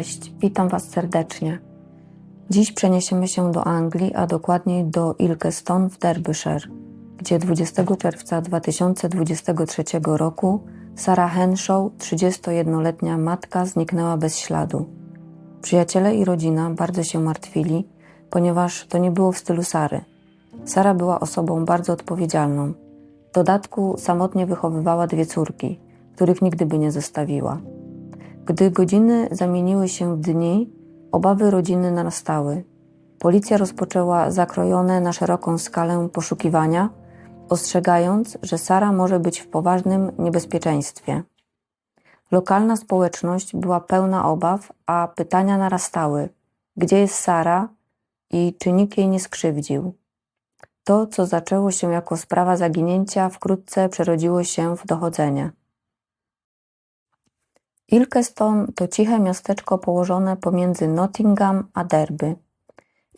Cześć, witam Was serdecznie. Dziś przeniesiemy się do Anglii, a dokładniej do Ilkeston w Derbyshire, gdzie 20 czerwca 2023 roku Sarah Henshaw, 31-letnia matka, zniknęła bez śladu. Przyjaciele i rodzina bardzo się martwili, ponieważ to nie było w stylu Sary. Sara była osobą bardzo odpowiedzialną. W dodatku samotnie wychowywała dwie córki, których nigdy by nie zostawiła. Gdy godziny zamieniły się w dni, obawy rodziny narastały. Policja rozpoczęła zakrojone na szeroką skalę poszukiwania, ostrzegając, że Sara może być w poważnym niebezpieczeństwie. Lokalna społeczność była pełna obaw, a pytania narastały: gdzie jest Sara i czy nikt jej nie skrzywdził? To, co zaczęło się jako sprawa zaginięcia, wkrótce przerodziło się w dochodzenie. Ilkeston to ciche miasteczko położone pomiędzy Nottingham a Derby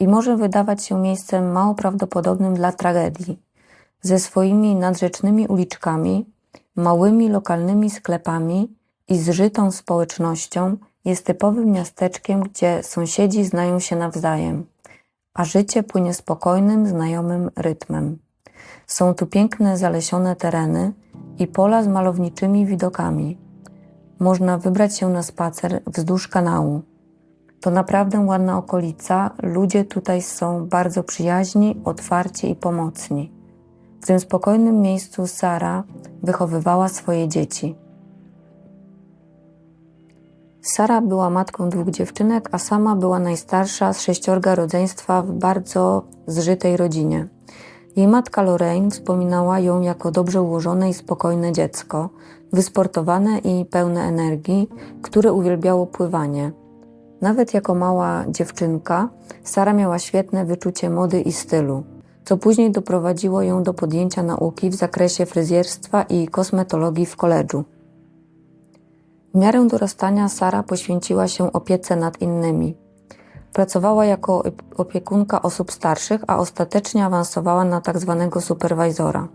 i może wydawać się miejscem mało prawdopodobnym dla tragedii. Ze swoimi nadrzecznymi uliczkami, małymi lokalnymi sklepami i zżytą społecznością jest typowym miasteczkiem, gdzie sąsiedzi znają się nawzajem, a życie płynie spokojnym, znajomym rytmem. Są tu piękne zalesione tereny i pola z malowniczymi widokami. Można wybrać się na spacer wzdłuż kanału. To naprawdę ładna okolica, ludzie tutaj są bardzo przyjaźni, otwarci i pomocni. W tym spokojnym miejscu Sara wychowywała swoje dzieci. Sara była matką dwóch dziewczynek, a sama była najstarsza z sześciorga rodzeństwa w bardzo zżytej rodzinie. Jej matka Lorraine wspominała ją jako dobrze ułożone i spokojne dziecko, wysportowane i pełne energii, które uwielbiało pływanie. Nawet jako mała dziewczynka, Sara miała świetne wyczucie mody i stylu, co później doprowadziło ją do podjęcia nauki w zakresie fryzjerstwa i kosmetologii w koledżu. W miarę dorastania Sara poświęciła się opiece nad innymi. Pracowała jako opiekunka osób starszych, a ostatecznie awansowała na tzw. superwajzora.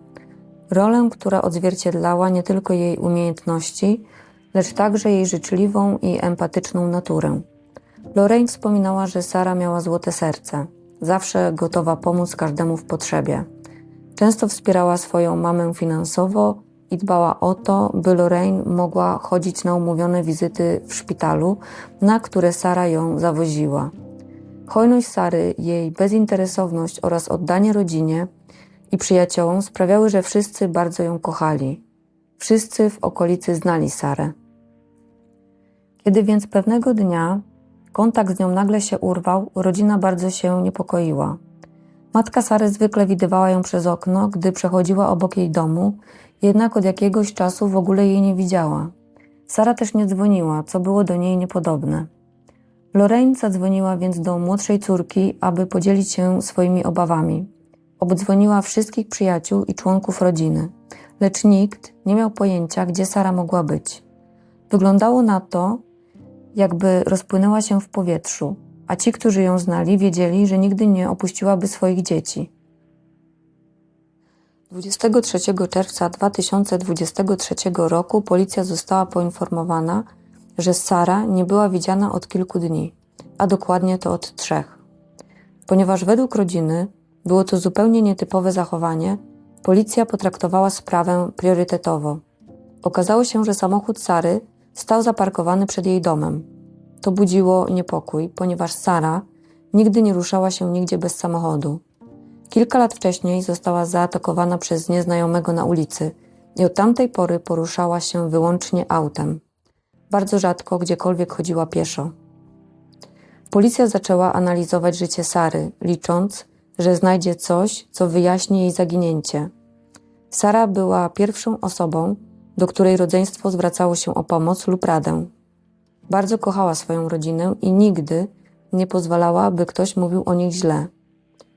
Rolę, która odzwierciedlała nie tylko jej umiejętności, lecz także jej życzliwą i empatyczną naturę. Lorraine wspominała, że Sara miała złote serce, zawsze gotowa pomóc każdemu w potrzebie. Często wspierała swoją mamę finansowo i dbała o to, by Lorraine mogła chodzić na umówione wizyty w szpitalu, na które Sara ją zawoziła. Hojność Sary, jej bezinteresowność oraz oddanie rodzinie i przyjaciołom sprawiały, że wszyscy bardzo ją kochali. Wszyscy w okolicy znali Sarę. Kiedy więc pewnego dnia kontakt z nią nagle się urwał, rodzina bardzo się niepokoiła. Matka Sary zwykle widywała ją przez okno, gdy przechodziła obok jej domu, jednak od jakiegoś czasu w ogóle jej nie widziała. Sara też nie dzwoniła, co było do niej niepodobne. Lorraine zadzwoniła więc do młodszej córki, aby podzielić się swoimi obawami. Obdzwoniła wszystkich przyjaciół i członków rodziny, lecz nikt nie miał pojęcia, gdzie Sara mogła być. Wyglądało na to, jakby rozpłynęła się w powietrzu, a ci, którzy ją znali, wiedzieli, że nigdy nie opuściłaby swoich dzieci. 23 czerwca 2023 roku policja została poinformowana, że Sara nie była widziana od kilku dni, a dokładnie to od trzech. Ponieważ według rodziny było to zupełnie nietypowe zachowanie, policja potraktowała sprawę priorytetowo. Okazało się, że samochód Sary stał zaparkowany przed jej domem. To budziło niepokój, ponieważ Sara nigdy nie ruszała się nigdzie bez samochodu. Kilka lat wcześniej została zaatakowana przez nieznajomego na ulicy i od tamtej pory poruszała się wyłącznie autem. Bardzo rzadko gdziekolwiek chodziła pieszo. Policja zaczęła analizować życie Sary, licząc, że znajdzie coś, co wyjaśni jej zaginięcie. Sara była pierwszą osobą, do której rodzeństwo zwracało się o pomoc lub radę. Bardzo kochała swoją rodzinę i nigdy nie pozwalała, by ktoś mówił o nich źle.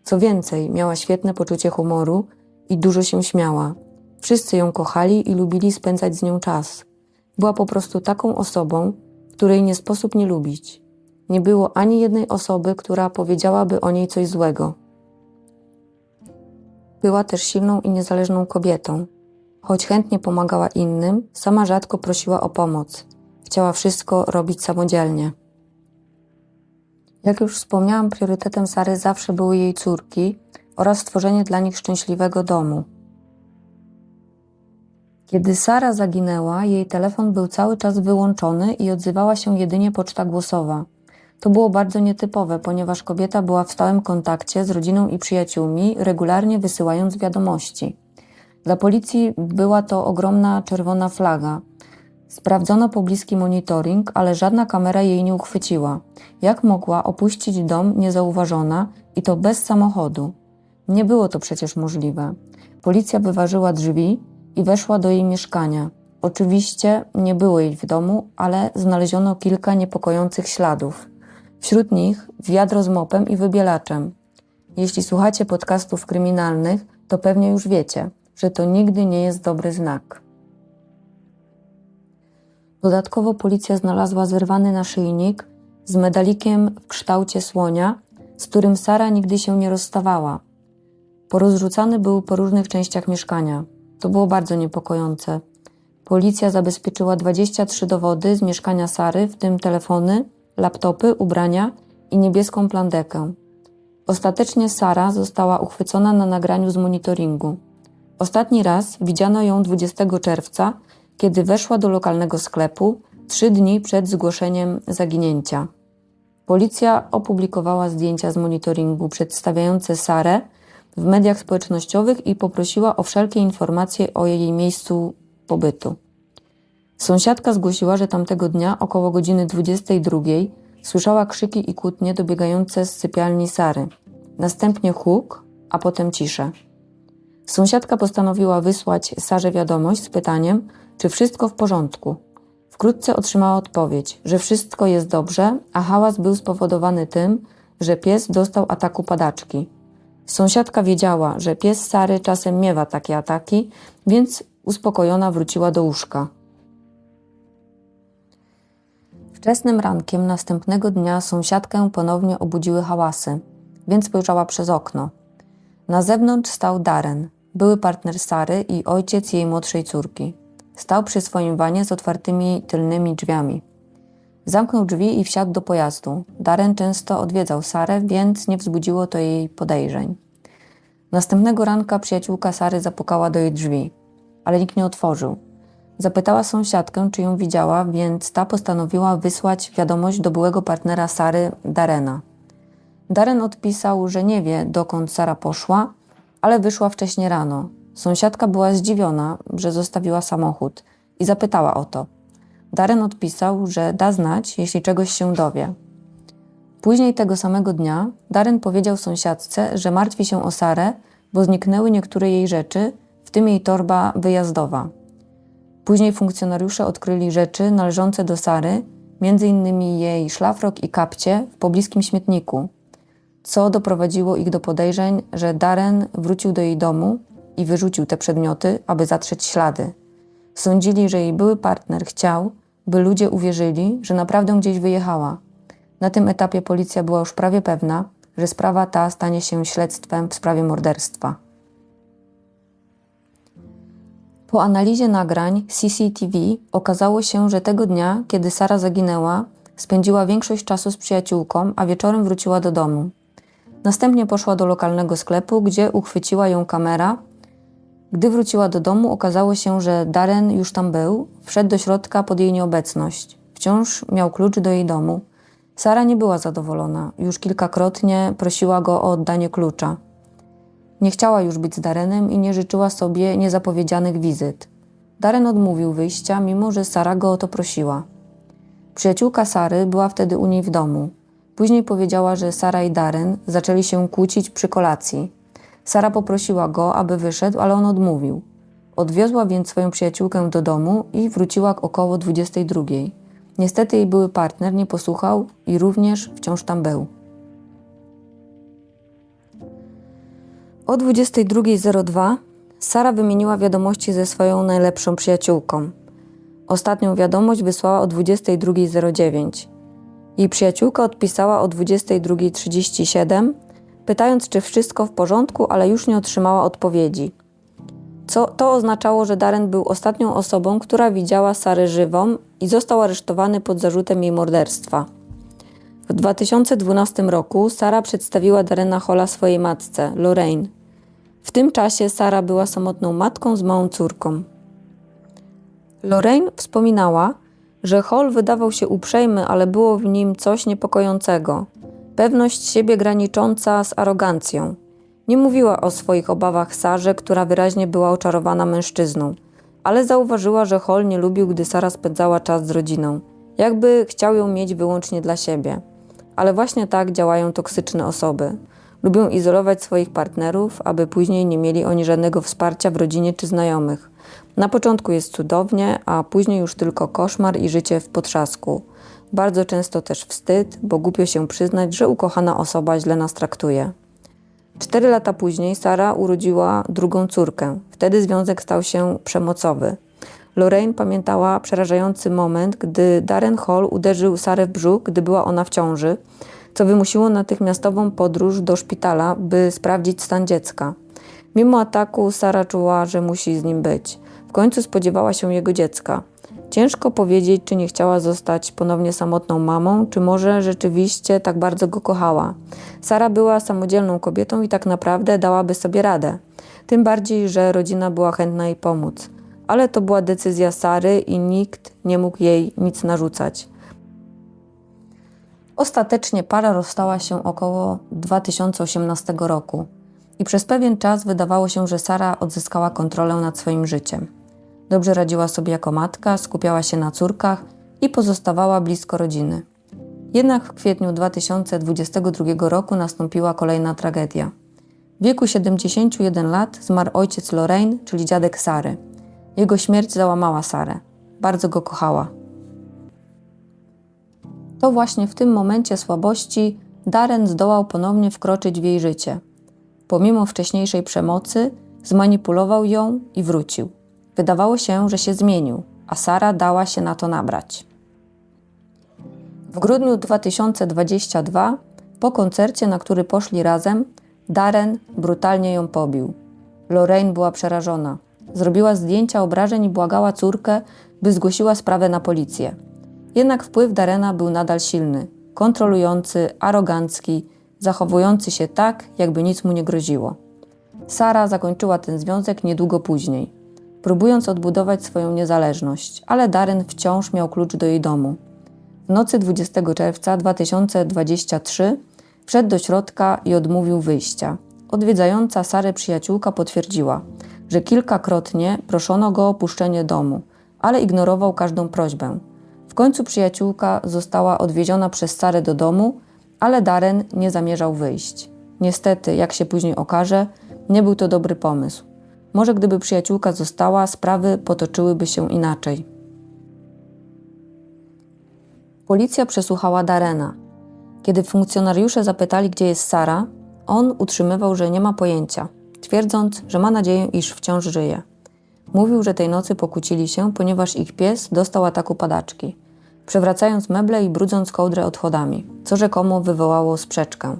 Co więcej, miała świetne poczucie humoru i dużo się śmiała. Wszyscy ją kochali i lubili spędzać z nią czas. Była po prostu taką osobą, której nie sposób nie lubić. Nie było ani jednej osoby, która powiedziałaby o niej coś złego. Była też silną i niezależną kobietą. Choć chętnie pomagała innym, sama rzadko prosiła o pomoc. Chciała wszystko robić samodzielnie. Jak już wspomniałam, priorytetem Sary zawsze były jej córki oraz stworzenie dla nich szczęśliwego domu. Kiedy Sara zaginęła, jej telefon był cały czas wyłączony i odzywała się jedynie poczta głosowa. To było bardzo nietypowe, ponieważ kobieta była w stałym kontakcie z rodziną i przyjaciółmi, regularnie wysyłając wiadomości. Dla policji była to ogromna czerwona flaga. Sprawdzono pobliski monitoring, ale żadna kamera jej nie uchwyciła. Jak mogła opuścić dom niezauważona i to bez samochodu? Nie było to przecież możliwe. Policja wyważyła drzwi i weszła do jej mieszkania. Oczywiście nie było jej w domu, ale znaleziono kilka niepokojących śladów. Wśród nich wiadro z mopem i wybielaczem. Jeśli słuchacie podcastów kryminalnych, to pewnie już wiecie, że to nigdy nie jest dobry znak. Dodatkowo policja znalazła zerwany naszyjnik z medalikiem w kształcie słonia, z którym Sara nigdy się nie rozstawała. Porozrzucany był po różnych częściach mieszkania. To było bardzo niepokojące. Policja zabezpieczyła 23 dowody z mieszkania Sary, w tym telefony, laptopy, ubrania i niebieską plandekę. Ostatecznie Sara została uchwycona na nagraniu z monitoringu. Ostatni raz widziano ją 20 czerwca, kiedy weszła do lokalnego sklepu, trzy dni przed zgłoszeniem zaginięcia. Policja opublikowała zdjęcia z monitoringu przedstawiające Sarę w mediach społecznościowych i poprosiła o wszelkie informacje o jej miejscu pobytu. Sąsiadka zgłosiła, że tamtego dnia około godziny 22 słyszała krzyki i kłótnie dobiegające z sypialni Sary. Następnie huk, a potem ciszę. Sąsiadka postanowiła wysłać Sarze wiadomość z pytaniem, czy wszystko w porządku. Wkrótce otrzymała odpowiedź, że wszystko jest dobrze, a hałas był spowodowany tym, że pies dostał ataku padaczki. Sąsiadka wiedziała, że pies Sary czasem miewa takie ataki, więc uspokojona wróciła do łóżka. Wczesnym rankiem następnego dnia sąsiadkę ponownie obudziły hałasy, więc spojrzała przez okno. Na zewnątrz stał Darren, były partner Sary i ojciec jej młodszej córki. Stał przy swoim wanie z otwartymi tylnymi drzwiami. Zamknął drzwi i wsiadł do pojazdu. Darren często odwiedzał Sarę, więc nie wzbudziło to jej podejrzeń. Następnego ranka przyjaciółka Sary zapukała do jej drzwi, ale nikt nie otworzył. Zapytała sąsiadkę, czy ją widziała, więc ta postanowiła wysłać wiadomość do byłego partnera Sary, Darena. Darren odpisał, że nie wie, dokąd Sara poszła, ale wyszła wcześnie rano. Sąsiadka była zdziwiona, że zostawiła samochód i zapytała o to. Darren odpisał, że da znać, jeśli czegoś się dowie. Później tego samego dnia Darren powiedział sąsiadce, że martwi się o Sarę, bo zniknęły niektóre jej rzeczy, w tym jej torba wyjazdowa. Później funkcjonariusze odkryli rzeczy należące do Sary, m.in. jej szlafrok i kapcie w pobliskim śmietniku, co doprowadziło ich do podejrzeń, że Darren wrócił do jej domu i wyrzucił te przedmioty, aby zatrzeć ślady. Sądzili, że jej były partner chciał, by ludzie uwierzyli, że naprawdę gdzieś wyjechała. Na tym etapie policja była już prawie pewna, że sprawa ta stanie się śledztwem w sprawie morderstwa. Po analizie nagrań CCTV okazało się, że tego dnia, kiedy Sara zaginęła, spędziła większość czasu z przyjaciółką, a wieczorem wróciła do domu. Następnie poszła do lokalnego sklepu, gdzie uchwyciła ją kamera. Gdy wróciła do domu, okazało się, że Darren już tam był, wszedł do środka pod jej nieobecność. Wciąż miał klucz do jej domu. Sara nie była zadowolona. Już kilkakrotnie prosiła go o oddanie klucza. Nie chciała już być z Darenem i nie życzyła sobie niezapowiedzianych wizyt. Daren odmówił wyjścia, mimo że Sara go o to prosiła. Przyjaciółka Sary była wtedy u niej w domu. Później powiedziała, że Sara i Darren zaczęli się kłócić przy kolacji. Sara poprosiła go, aby wyszedł, ale on odmówił. Odwiozła więc swoją przyjaciółkę do domu i wróciła około 22. Niestety jej były partner nie posłuchał i również wciąż tam był. O 22.02 Sara wymieniła wiadomości ze swoją najlepszą przyjaciółką. Ostatnią wiadomość wysłała o 22.09. Jej przyjaciółka odpisała o 22.37, pytając, czy wszystko w porządku, ale już nie otrzymała odpowiedzi. Co, to oznaczało, że Darren był ostatnią osobą, która widziała Sarę żywą i został aresztowany pod zarzutem jej morderstwa. W 2012 roku Sara przedstawiła Darena Hola swojej matce, Lorraine. W tym czasie Sara była samotną matką z małą córką. Lorraine wspominała, że Hall wydawał się uprzejmy, ale było w nim coś niepokojącego. Pewność siebie granicząca z arogancją. Nie mówiła o swoich obawach Sarze, która wyraźnie była oczarowana mężczyzną, ale zauważyła, że Hall nie lubił, gdy Sara spędzała czas z rodziną. Jakby chciał ją mieć wyłącznie dla siebie. Ale właśnie tak działają toksyczne osoby. Lubią izolować swoich partnerów, aby później nie mieli oni żadnego wsparcia w rodzinie czy znajomych. Na początku jest cudownie, a później już tylko koszmar i życie w potrzasku. Bardzo często też wstyd, bo głupio się przyznać, że ukochana osoba źle nas traktuje. Cztery lata później Sara urodziła drugą córkę. Wtedy związek stał się przemocowy. Lorraine pamiętała przerażający moment, gdy Darren Hall uderzył Sarę w brzuch, gdy była ona w ciąży, co wymusiło natychmiastową podróż do szpitala, by sprawdzić stan dziecka. Mimo ataku Sara czuła, że musi z nim być. W końcu spodziewała się jego dziecka. Ciężko powiedzieć, czy nie chciała zostać ponownie samotną mamą, czy może rzeczywiście tak bardzo go kochała. Sara była samodzielną kobietą i tak naprawdę dałaby sobie radę. Tym bardziej, że rodzina była chętna jej pomóc. Ale to była decyzja Sary i nikt nie mógł jej nic narzucać. Ostatecznie para rozstała się około 2018 roku i przez pewien czas wydawało się, że Sara odzyskała kontrolę nad swoim życiem. Dobrze radziła sobie jako matka, skupiała się na córkach i pozostawała blisko rodziny. Jednak w kwietniu 2022 roku nastąpiła kolejna tragedia. W wieku 71 lat zmarł ojciec Lorraine, czyli dziadek Sary. Jego śmierć załamała Sarę. Bardzo go kochała. To właśnie w tym momencie słabości Darren zdołał ponownie wkroczyć w jej życie. Pomimo wcześniejszej przemocy, zmanipulował ją i wrócił. Wydawało się, że się zmienił, a Sara dała się na to nabrać. W grudniu 2022, po koncercie, na który poszli razem, Darren brutalnie ją pobił. Lorraine była przerażona. Zrobiła zdjęcia obrażeń i błagała córkę, by zgłosiła sprawę na policję. Jednak wpływ Darena był nadal silny, kontrolujący, arogancki, zachowujący się tak, jakby nic mu nie groziło. Sara zakończyła ten związek niedługo później, próbując odbudować swoją niezależność, ale Darren wciąż miał klucz do jej domu. W nocy 20 czerwca 2023 wszedł do środka i odmówił wyjścia. Odwiedzająca Sarę przyjaciółka potwierdziła, że kilkakrotnie proszono go o opuszczenie domu, ale ignorował każdą prośbę. W końcu przyjaciółka została odwieziona przez Sarę do domu, ale Darren nie zamierzał wyjść. Niestety, jak się później okaże, nie był to dobry pomysł. Może gdyby przyjaciółka została, sprawy potoczyłyby się inaczej. Policja przesłuchała Darena. Kiedy funkcjonariusze zapytali, gdzie jest Sara, on utrzymywał, że nie ma pojęcia, twierdząc, że ma nadzieję, iż wciąż żyje. Mówił, że tej nocy pokłócili się, ponieważ ich pies dostał ataku padaczki, przewracając meble i brudząc kołdrę odchodami, co rzekomo wywołało sprzeczkę.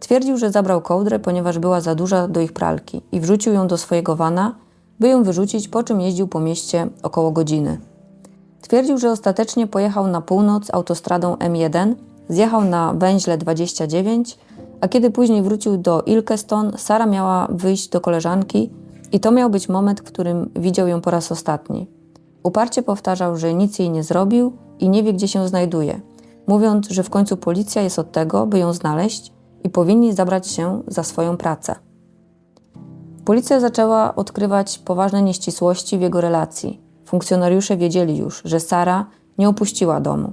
Twierdził, że zabrał kołdrę, ponieważ była za duża do ich pralki i wrzucił ją do swojego wana, by ją wyrzucić, po czym jeździł po mieście około godziny. Twierdził, że ostatecznie pojechał na północ autostradą M1, zjechał na węźle 29, a kiedy później wrócił do Ilkeston, Sara miała wyjść do koleżanki i to miał być moment, w którym widział ją po raz ostatni. Uparcie powtarzał, że nic jej nie zrobił i nie wie, gdzie się znajduje, mówiąc, że w końcu policja jest od tego, by ją znaleźć i powinni zabrać się za swoją pracę. Policja zaczęła odkrywać poważne nieścisłości w jego relacji. Funkcjonariusze wiedzieli już, że Sara nie opuściła domu.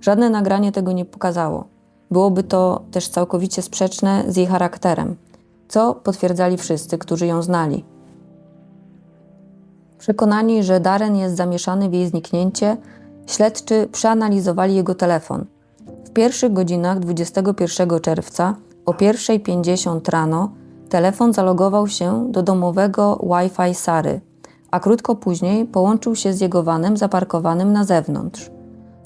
Żadne nagranie tego nie pokazało. Byłoby to też całkowicie sprzeczne z jej charakterem, co potwierdzali wszyscy, którzy ją znali. Przekonani, że Darren jest zamieszany w jej zniknięcie, śledczy przeanalizowali jego telefon. W pierwszych godzinach 21 czerwca o 1.50 rano telefon zalogował się do domowego Wi-Fi Sary, a krótko później połączył się z jego vanem zaparkowanym na zewnątrz.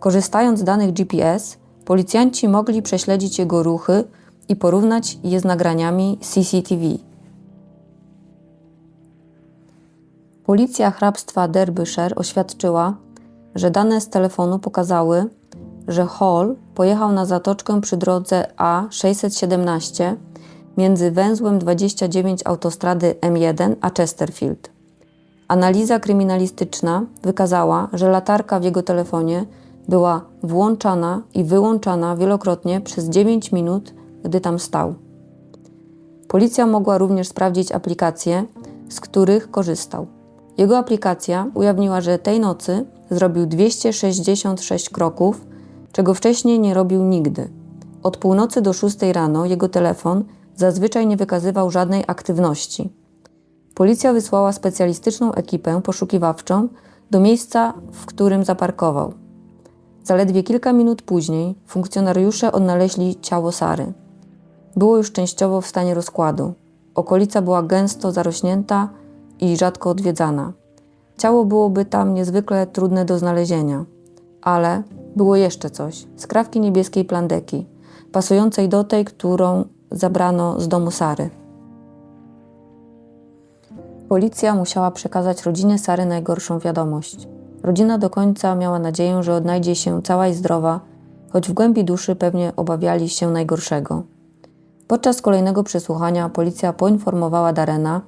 Korzystając z danych GPS, policjanci mogli prześledzić jego ruchy i porównać je z nagraniami CCTV. Policja hrabstwa Derbyshire oświadczyła, że dane z telefonu pokazały, że Hall pojechał na zatoczkę przy drodze A617 między węzłem 29 autostrady M1 a Chesterfield. Analiza kryminalistyczna wykazała, że latarka w jego telefonie była włączana i wyłączana wielokrotnie przez 9 minut, gdy tam stał. Policja mogła również sprawdzić aplikacje, z których korzystał. Jego aplikacja ujawniła, że tej nocy zrobił 266 kroków, czego wcześniej nie robił nigdy. Od północy do 6 rano jego telefon zazwyczaj nie wykazywał żadnej aktywności. Policja wysłała specjalistyczną ekipę poszukiwawczą do miejsca, w którym zaparkował. Zaledwie kilka minut później funkcjonariusze odnaleźli ciało Sary. Było już częściowo w stanie rozkładu. Okolica była gęsto zarośnięta i rzadko odwiedzana. Ciało byłoby tam niezwykle trudne do znalezienia. Ale było jeszcze coś. Skrawki niebieskiej plandeki, pasującej do tej, którą zabrano z domu Sary. Policja musiała przekazać rodzinie Sary najgorszą wiadomość. Rodzina do końca miała nadzieję, że odnajdzie się cała i zdrowa, choć w głębi duszy pewnie obawiali się najgorszego. Podczas kolejnego przesłuchania policja poinformowała Darena,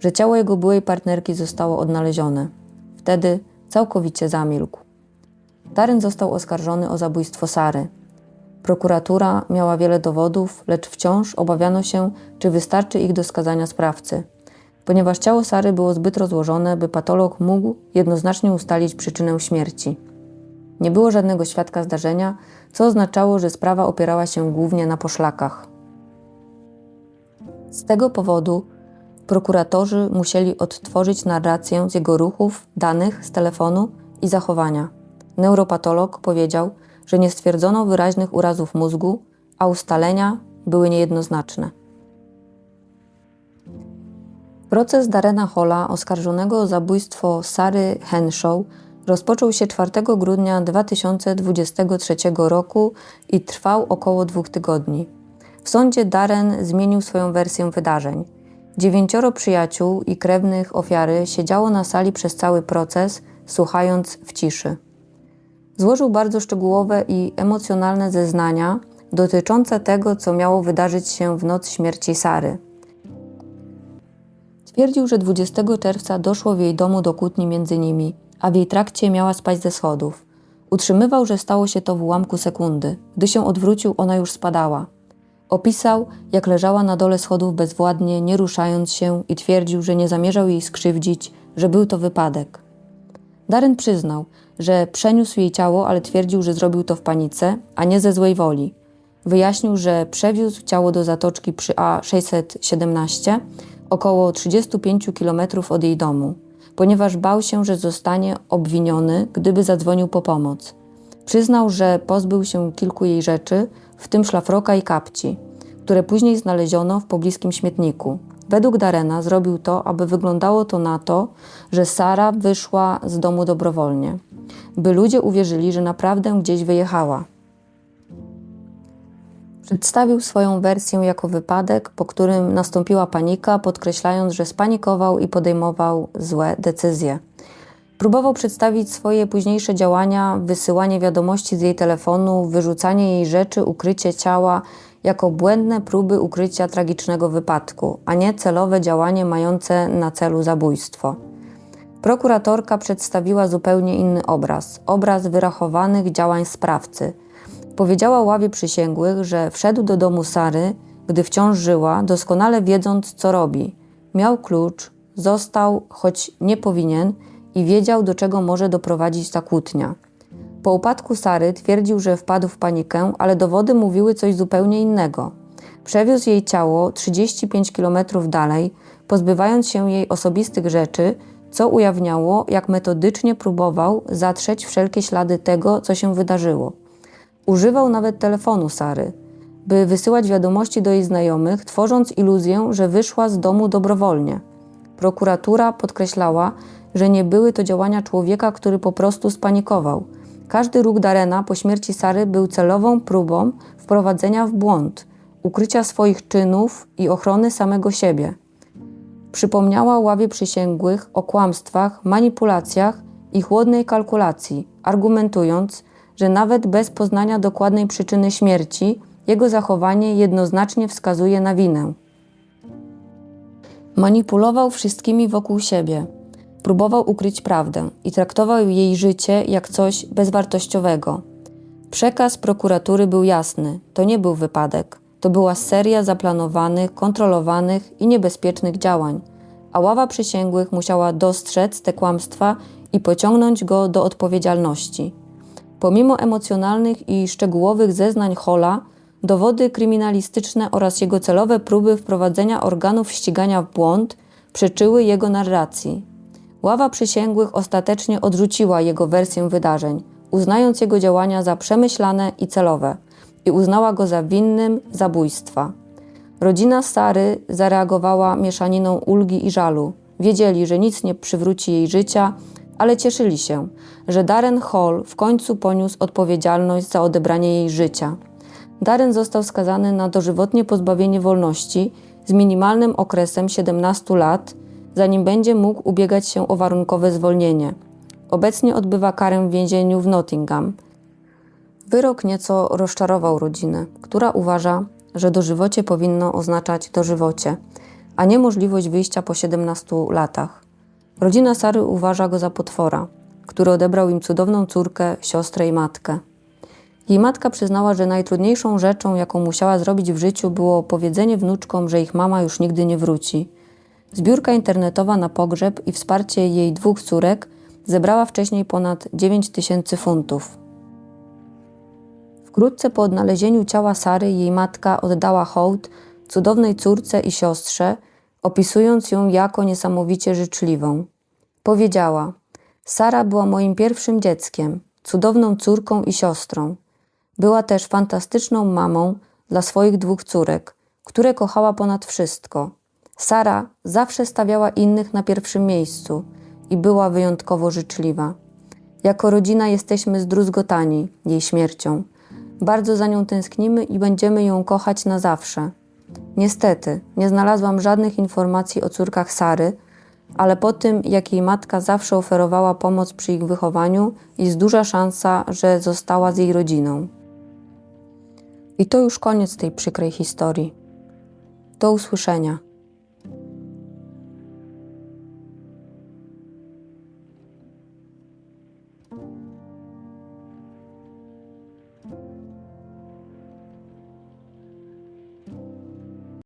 że ciało jego byłej partnerki zostało odnalezione. Wtedy całkowicie zamilkł. Darren został oskarżony o zabójstwo Sary. Prokuratura miała wiele dowodów, lecz wciąż obawiano się, czy wystarczy ich do skazania sprawcy, ponieważ ciało Sary było zbyt rozłożone, by patolog mógł jednoznacznie ustalić przyczynę śmierci. Nie było żadnego świadka zdarzenia, co oznaczało, że sprawa opierała się głównie na poszlakach. Z tego powodu prokuratorzy musieli odtworzyć narrację z jego ruchów, danych z telefonu i zachowania. Neuropatolog powiedział, że nie stwierdzono wyraźnych urazów mózgu, a ustalenia były niejednoznaczne. Proces Darena Holla, oskarżonego o zabójstwo Sary Henshaw, rozpoczął się 4 grudnia 2023 roku i trwał około dwóch tygodni. W sądzie Darren zmienił swoją wersję wydarzeń. Dziewięcioro przyjaciół i krewnych ofiary siedziało na sali przez cały proces, słuchając w ciszy. Złożył bardzo szczegółowe i emocjonalne zeznania dotyczące tego, co miało wydarzyć się w noc śmierci Sary. Twierdził, że 20 czerwca doszło w jej domu do kłótni między nimi, a w jej trakcie miała spaść ze schodów. Utrzymywał, że stało się to w ułamku sekundy. Gdy się odwrócił, ona już spadała. Opisał, jak leżała na dole schodów bezwładnie, nie ruszając się i twierdził, że nie zamierzał jej skrzywdzić, że był to wypadek. Darren przyznał, że przeniósł jej ciało, ale twierdził, że zrobił to w panice, a nie ze złej woli. Wyjaśnił, że przewiózł ciało do zatoczki przy A617, około 35 km od jej domu, ponieważ bał się, że zostanie obwiniony, gdyby zadzwonił po pomoc. Przyznał, że pozbył się kilku jej rzeczy, w tym szlafroka i kapci, które później znaleziono w pobliskim śmietniku. Według Darena zrobił to, aby wyglądało to na to, że Sara wyszła z domu dobrowolnie, by ludzie uwierzyli, że naprawdę gdzieś wyjechała. Przedstawił swoją wersję jako wypadek, po którym nastąpiła panika, podkreślając, że spanikował i podejmował złe decyzje. Próbował przedstawić swoje późniejsze działania, wysyłanie wiadomości z jej telefonu, wyrzucanie jej rzeczy, ukrycie ciała jako błędne próby ukrycia tragicznego wypadku, a nie celowe działanie mające na celu zabójstwo. Prokuratorka przedstawiła zupełnie inny obraz obraz wyrachowanych działań sprawcy. Powiedziała ławie przysięgłych, że wszedł do domu Sary, gdy wciąż żyła, doskonale wiedząc, co robi. Miał klucz, został, choć nie powinien, i wiedział, do czego może doprowadzić ta kłótnia. Po upadku Sary twierdził, że wpadł w panikę, ale dowody mówiły coś zupełnie innego. Przewiózł jej ciało 35 km dalej, pozbywając się jej osobistych rzeczy, co ujawniało, jak metodycznie próbował zatrzeć wszelkie ślady tego, co się wydarzyło. Używał nawet telefonu Sary, by wysyłać wiadomości do jej znajomych, tworząc iluzję, że wyszła z domu dobrowolnie. Prokuratura podkreślała, że nie były to działania człowieka, który po prostu spanikował. Każdy ruch Darena po śmierci Sary był celową próbą wprowadzenia w błąd, ukrycia swoich czynów i ochrony samego siebie. Przypomniała ławie przysięgłych o kłamstwach, manipulacjach i chłodnej kalkulacji, argumentując, że nawet bez poznania dokładnej przyczyny śmierci, jego zachowanie jednoznacznie wskazuje na winę. Manipulował wszystkimi wokół siebie. Próbował ukryć prawdę i traktował jej życie jak coś bezwartościowego. Przekaz prokuratury był jasny: to nie był wypadek. To była seria zaplanowanych, kontrolowanych i niebezpiecznych działań, a ława przysięgłych musiała dostrzec te kłamstwa i pociągnąć go do odpowiedzialności. Pomimo emocjonalnych i szczegółowych zeznań Hola, dowody kryminalistyczne oraz jego celowe próby wprowadzenia organów ścigania w błąd przeczyły jego narracji. Ława przysięgłych ostatecznie odrzuciła jego wersję wydarzeń, uznając jego działania za przemyślane i celowe i uznała go za winnym zabójstwa. Rodzina Sary zareagowała mieszaniną ulgi i żalu. Wiedzieli, że nic nie przywróci jej życia, ale cieszyli się, że Darren Hall w końcu poniósł odpowiedzialność za odebranie jej życia. Darren został skazany na dożywotnie pozbawienie wolności z minimalnym okresem 17 lat, zanim będzie mógł ubiegać się o warunkowe zwolnienie. Obecnie odbywa karę w więzieniu w Nottingham. Wyrok nieco rozczarował rodzinę, która uważa, że dożywocie powinno oznaczać dożywocie, a nie możliwość wyjścia po 17 latach. Rodzina Sary uważa go za potwora, który odebrał im cudowną córkę, siostrę i matkę. Jej matka przyznała, że najtrudniejszą rzeczą, jaką musiała zrobić w życiu, było powiedzenie wnuczkom, że ich mama już nigdy nie wróci. Zbiórka internetowa na pogrzeb i wsparcie jej dwóch córek zebrała wcześniej ponad 9 tysięcy funtów. Wkrótce po odnalezieniu ciała Sary jej matka oddała hołd cudownej córce i siostrze, opisując ją jako niesamowicie życzliwą. Powiedziała: Sara była moim pierwszym dzieckiem, cudowną córką i siostrą. Była też fantastyczną mamą dla swoich dwóch córek, które kochała ponad wszystko. Sara zawsze stawiała innych na pierwszym miejscu i była wyjątkowo życzliwa. Jako rodzina jesteśmy zdruzgotani jej śmiercią. Bardzo za nią tęsknimy i będziemy ją kochać na zawsze. Niestety, nie znalazłam żadnych informacji o córkach Sary, ale po tym, jak jej matka zawsze oferowała pomoc przy ich wychowaniu, jest duża szansa, że została z jej rodziną. I to już koniec tej przykrej historii. Do usłyszenia.